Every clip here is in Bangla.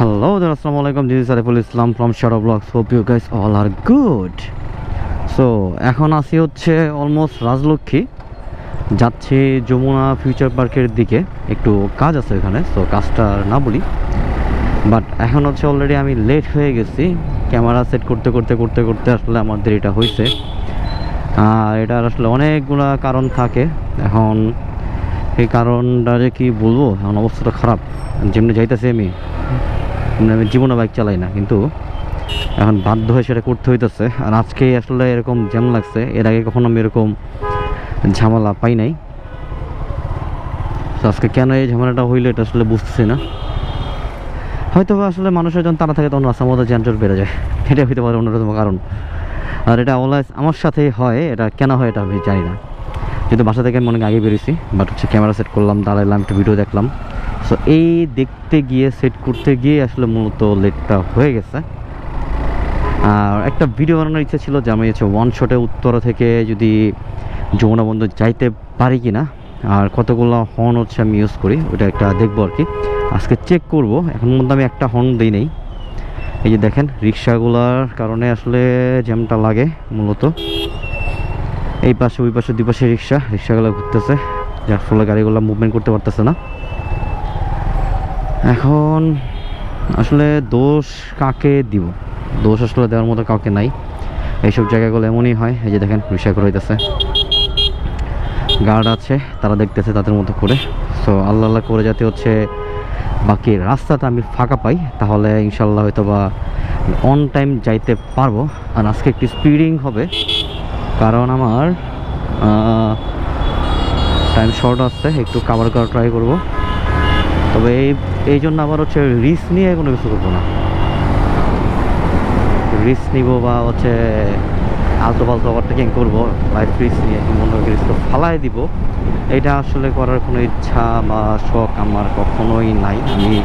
Assalamu alaikum. This is Ariful Islam from Shadow Vlogs. Hope you guys all are good. So, এখন আসি হচ্ছে অলমোস্ট রাজলক্ষ্মী। যাচ্ছি যমুনা ফিউচার পার্কের দিকে। একটু কাজ আছে এখানে সো কাজটা আর না বলি। বাট এখন হচ্ছে অলরেডি আমি লেট হয়ে গেছি। ক্যামেরা সেট করতে করতে করতে করতে আসলে আমাদের এটা হয়েছে। আর এটার আসলে অনেকগুলা কারণ থাকে। এখন এই কারণটা যে কি বলব? এখন অবস্থাটা খারাপ। যেমনি যাইতেছি আমি। আমি জীবনে বাইক চালাই না, কিন্তু এখন বাধ্য হয়ে সেটা করতে হইতেছে। আর আজকে আসলে এরকম জ্যাম লাগছে, এর আগে কখনো আমি এরকম ঝামেলা পাই নাই। তো আজকে কেন এই ঝামেলাটা হইল এটা আসলে বুঝতেছি না। হয়তো আসলে মানুষের যখন তারা থাকে তখন রাস্তার মধ্যে যানজট বেড়ে যায়। এটা হইতে পারে অন্যতম কারণ। আর এটা অলওয়েজ আমার সাথে হয়, এটা কেন হয় এটা আমি জানি না। কিন্তু বাসা থেকে আমি অনেক আগে বেরিয়েছি বাট হচ্ছে ক্যামেরা সেট করলাম, দাঁড়াইলাম, একটু ভিডিও দেখলাম। সো এই দেখতে গিয়ে সেট করতে গিয়ে আসলে মূলত লেটটা হয়ে গেছে। আর একটা ভিডিও বানানোর ইচ্ছা ছিল যে আমি হচ্ছে ওয়ান শটে উত্তরা থেকে যদি যমুনা বন্ধ যাইতে পারি কি না আর কতগুলো হর্ন হচ্ছে আমি ইউজ করি, ওটা একটা দেখব আর কি। আজকে চেক করব, এখন মধ্যে আমি একটা হর্ন দিই নেই। এই যে দেখেন, রিক্সাগুলার কারণে আসলে জ্যামটা লাগে মূলত। এই পাশে, ওই পাশে, দুই পাশে রিক্সা, রিক্সাগুলো ঘুরতেছে, যার ফলে গাড়িগুলো মুভমেন্ট করতে পারতেছে না। এখন আসলে দোষ কাকে দিব? দোষ আসলে দেওয়ার মতো কাউকে নাই। এইসব জায়গাগুলো এমনই হয়, এই যে দেখেন করে হইতেছে। গার্ড আছে, তারা দেখতেছে তাদের মতো করে। সো আল্লাহ আল্লাহ করে যাতে হচ্ছে বাকি রাস্তাটা আমি ফাঁকা পাই, তাহলে ইনশাল্লাহ হয়তো বা অন টাইম যাইতে পারব। আর আজকে একটু স্পিডিং হবে, কারণ আমার টাইম শর্ট আসছে একটু কাভার করার ট্রাই করব। তবে এই এই জন্য আবার হচ্ছে রিস্ক নিয়ে কোনো কিছু করব না। রিস্ক নিব বা হচ্ছে আলতো পালতো ওভারটেকিং করব লাইফ রিস্ক নিয়ে মনে হয় রিস্ক ফালাই দিব। এটা আসলে করার কোনো ইচ্ছা বা শখ আমার কখনোই নাই। আমি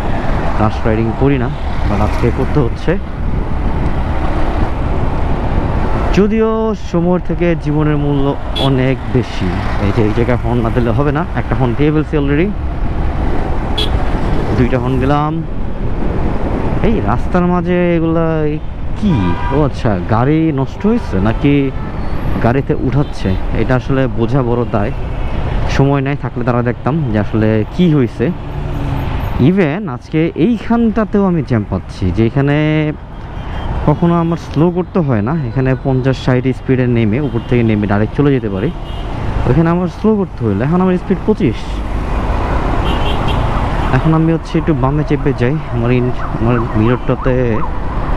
রাশ রাইডিং করি না বাট আজকে করতে হচ্ছে। যদিও সময় থেকে জীবনের মূল্য অনেক বেশি। এই যে এই জায়গায় হর্ন না দিলে হবে না। একটা হর্ন দিয়ে ফেলছি অলরেডি দুইটা হর্ন গেলাম। এই রাস্তার মাঝে এগুলা কি? ও আচ্ছা গাড়ি নষ্ট হয়েছে নাকি গাড়িতে উঠাচ্ছে? এটা আসলে বোঝা বড় দায়। সময় নাই, থাকলে তারা দেখতাম যে আসলে কি হয়েছে। ইভেন আজকে এইখানটাতেও আমি জ্যাম পাচ্ছি, যে এখানে কখনো আমার স্লো করতে হয় না। এখানে পঞ্চাশ, ষাট স্পিডে নেমে, উপর থেকে নেমে ডাইরেক্ট চলে যেতে পারি। ওইখানে আমার স্লো করতে হইলে, এখন আমার স্পিড পঁচিশ। এখন আমি হচ্ছে একটু বামে চেপে যাই। আমার আমার মিররটাতে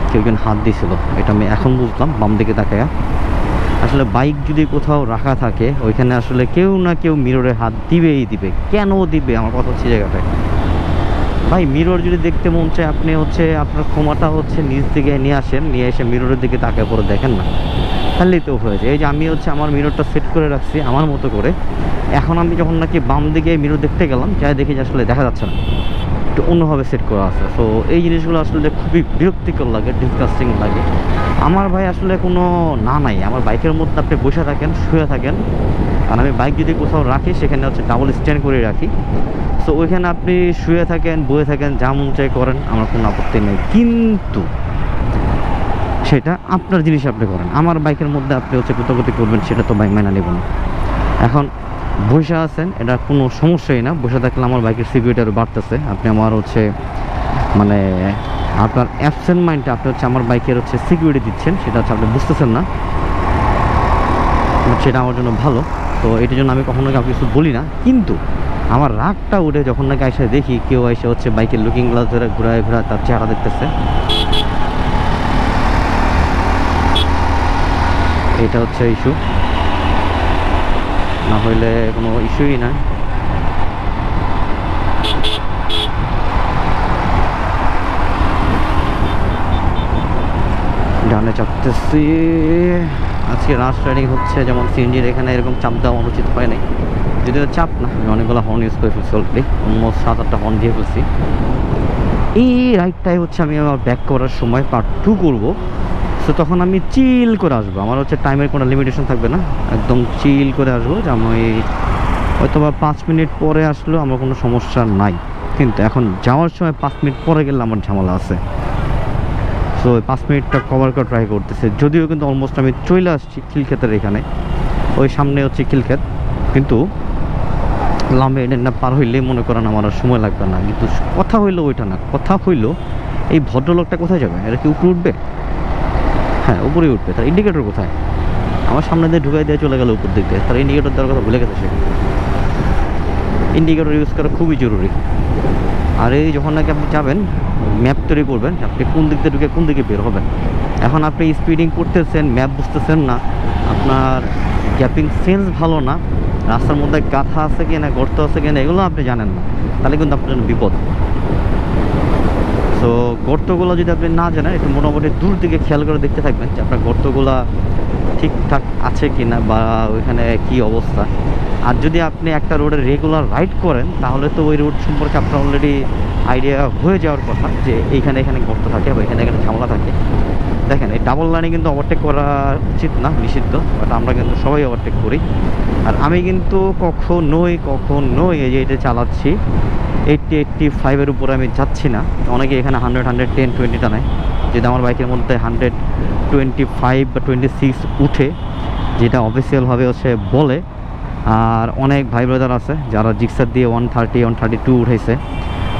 কেউ একজন হাত দিয়েছিল এটা আমি এখন বুঝলাম, বাম দিকে তাকায়া। আসলে বাইক যদি কোথাও রাখা থাকে, ওইখানে আসলে কেউ না কেউ মিররে হাত দিবেই দিবে। কেন দিবে? আমার কথা হচ্ছে জায়গাটায়। ভাই, মিরর যদি দেখতে মন চায়, আপনি হচ্ছে আপনার ক্ষমাটা হচ্ছে নিজ দিকে নিয়ে আসেন, নিয়ে এসে মিররের দিকে তাকায় পরে দেখেন না। তাহলেই তো হয়েছে এই যে আমি হচ্ছে আমার মিররটা সেট করে রাখছি আমার মতো করে। এখন আমি যখন নাকি বাম দিকে মিরর দেখতে গেলাম, যাই দেখি যে আসলে দেখা যাচ্ছে না। একটু অন্যভাবে সেট করা আছে। তো এই জিনিসগুলো আসলে খুবই বিরক্তিকর লাগে ডিসকাস্টিং লাগে। আমার ভাই আসলে কোনো না নাই। আমার বাইকের মধ্যে আপনি বসে থাকেন, শুয়ে থাকেন। আর আমি বাইক যদি কোথাও রাখি, সেখানে হচ্ছে ডাবল স্ট্যান্ড করে রাখি। সো ওইখানে আপনি শুয়ে থাকেন, বয়ে থাকেন, যা মন চাই করেন, আমার কোনো আপত্তি নেই। কিন্তু সেটা আপনার জিনিস আপনি করেন। আমার বাইকের মধ্যে আপনি হচ্ছে কোথাগতি করবেন, সেটা তো বাইক মাইনা নেব না। এখন বসে আছেন, এটা কোনো সমস্যাই না। বসে থাকলে আমার বাইকের সিকিউরিটি আরও বাড়তেছে। আপনি আমার হচ্ছে মানে আপনার অ্যাবসেন্ট মাইন্ডটা আপনি হচ্ছে আমার বাইকের হচ্ছে সিকিউরিটি দিচ্ছেন, সেটা হচ্ছে আপনি বুঝতেছেন না। সেটা আমার জন্য ভালো। তো এটার জন্য আমি কখনো কাউকে কিছু বলি না। কিন্তু আমার রাগটা উঠে যখন নাকি এসে দেখি, কেউ এসে হচ্ছে বাইকের লুকিং গ্লাস ধরে ঘুরায় ঘুরায় তার চেহারা দেখতেছে। এটা হচ্ছে ইস্যু না হইলে কোনো ইস্যুই না ডানে চাপতেছি। আজকে রাশ রাইডিং হচ্ছে যেমন সিএনজির এখানে এরকম চাপ দেওয়া অনুচিত হয় নাই। যদিও চাপ না, আমি অনেকগুলো হর্ন ইউজ করে ফেলছি অলরেডি অলমোস্ট সাত, আটটা হর্ন দিয়ে ফেলছি। এই রাইডটাই হচ্ছে আমি আমার ব্যাক করার সময় পার্ট টু করব। সো তখন আমি চিল করে আসব। আমার হচ্ছে টাইমের কোনো লিমিটেশন থাকবে না। একদম চিল করে আসব যে আমি হয়তো বা পাঁচ মিনিট পরে আসলেও আমার কোনো সমস্যা নাই। কিন্তু এখন যাওয়ার সময় পাঁচ মিনিট পরে গেলে আমার ঝামেলা আছে। সো পাঁচ মিনিটটা কভার করা ট্রাই করতেছে। যদিও কিন্তু অলমোস্ট আমি চলে আসছি খিলক্ষেতের এখানে। ওই সামনে হচ্ছে খিলক্ষেত। কিন্তু লাম্বে না পার হইলেই মনে করেন আমার আর সময় লাগবে না। কিন্তু কথা হইল ওইটা না। কথা হইল, এই ভদ্রলোকটা কোথায় যাবে? এটা কি উপরে উঠবে? হ্যাঁ উপরে উঠবে। তার ইন্ডিকেটর কোথায়? আমার সামনে দিয়ে ঢুকাই দিয়ে চলে গেল উপর দিক দিয়ে। তার ইন্ডিকেটর দেওয়ার কথা ভুলে গেছে সে। ইন্ডিকেটর ইউজ করা খুবই জরুরি। আর এই যখন নাকি আপনি যাবেন ম্যাপ তৈরি করবেন, আপনি কোন দিক দিয়ে ঢুকে কোন দিকে বের হবেন? এখন আপনি স্পিডিং করতেছেন ম্যাপ বুঝতেছেন না, আপনার গ্যাপিং সেন্স ভালো না, রাস্তার মধ্যে গাথা আছে কি না গর্ত আছে কি না এগুলো আপনি জানেন না। তাহলে কিন্তু আপনার বিপদ। গর্তগুলো যদি আপনি না জানেন, একটু মোটামুটি দূর দিকে খেয়াল করে দেখতে থাকবেন যে আপনার গর্তগুলা ঠিকঠাক আছে কি না বা ওইখানে কি অবস্থা। আর যদি আপনি একটা রোডে রেগুলার রাইড করেন, তাহলে তো ওই রোড সম্পর্কে আপনার অলরেডি আইডিয়া হয়ে যাওয়ার কথা যে এইখানে এখানে গর্ত থাকে বা এখানে এখানে ঝামেলা থাকে। দেখেন, এই ডাবল লাইনে কিন্তু ওভারটেক করা উচিত না, নিষিদ্ধ বাট আমরা কিন্তু সবাই ওভারটেক করি। আর আমি কিন্তু কখনোই কখনোই এই যে এটা চালাচ্ছি এইটটি এইটটি ফাইভের উপরে আমি যাচ্ছি না। অনেকে এখানে হান্ড্রেড হান্ড্রেড টেন টোয়েন্টি টানায় যদি আমার বাইকের মধ্যে হান্ড্রেড টোয়েন্টি ফাইভ বা টোয়েন্টি সিক্স উঠে, যেটা অফিসিয়ালভাবে হচ্ছে বলে, আর অনেক ভাই ব্রাদার আছে যারা জিক্সার দিয়ে one thirty one thirty two উঠেছে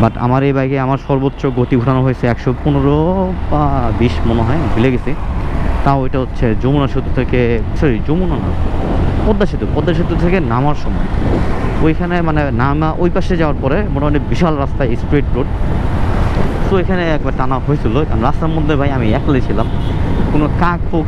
বাট আমার এই বাইকে আমার সর্বোচ্চ গতি ঘোরানো হয়েছে একশো পনেরো বা বিশ মনে হয়, ভুলে গেছি। তাও ওইটা হচ্ছে যমুনা সেতু থেকে সরি যমুনা না, পদ্মা সেতু পদ্মা সেতু থেকে নামার সময়। ওইখানে মানে নামা, ওই পাশে যাওয়ার পরে মোটামুটি বিশাল রাস্তায় স্ট্রেট রোড তো এখানে একবার টানা হয়েছিল। কারণ রাস্তার মধ্যে ভাই আমি একলাই ছিলাম। কোনো কাক পোক